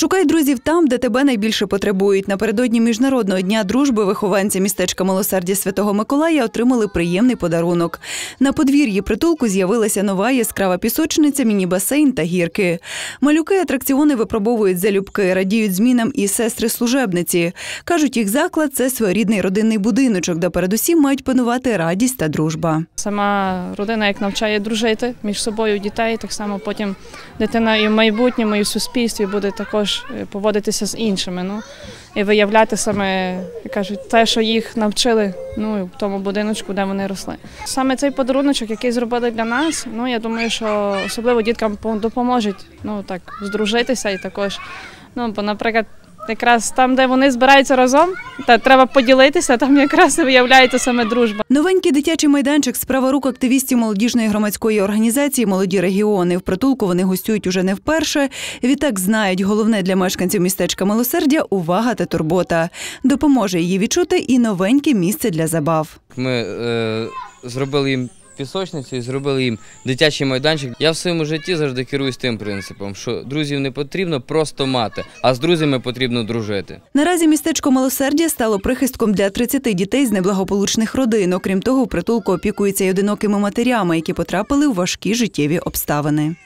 Шукай друзів там, де тебе найбільше потребують. Напередодні міжнародного дня дружби вихованці містечка Милосердя Святого Миколая отримали приємний подарунок. На подвір'ї притулку з'явилася нова яскрава пісочниця, міні-басейн та гірки. Малюки атракціони випробовують залюбки, радіють змінам і сестри-служебниці. кажуть, їх заклад це своєрідний родинний будиночок, де передусім мають панувати радість та дружба. Сама родина як навчає дружити між собою дітей, так само потім дитина і в майбутньому, і в суспільстві буде також е, поводитися з іншими. Ну і виявляти саме, кажуть, те, що їх навчили ну, в тому будиночку, де вони росли. Саме цей подаруночок, який зробили для нас, ну я думаю, що особливо діткам пом- допоможуть ну так здружитися і також. Ну, бо, наприклад, якраз там, де вони збираються разом, та треба поділитися, там якраз і виявляється саме дружба. Новенький дитячий майданчик справа рук активістів молодіжної громадської організації Молоді регіони. В притулку вони гостюють уже не вперше. Відтак знають, головне для мешканців містечка Милосердя увага та турбота. Допоможе її відчути і новеньке місце для забав. Ми е, зробили їм пісочницю і зробили їм дитячий майданчик. Я в своєму житті завжди керуюсь тим принципом, що друзів не потрібно просто мати, а з друзями потрібно дружити. Наразі містечко Милосердя стало прихистком для 30 дітей з неблагополучних родин. Окрім того, в притулку опікується й одинокими матерями, які потрапили в важкі життєві обставини.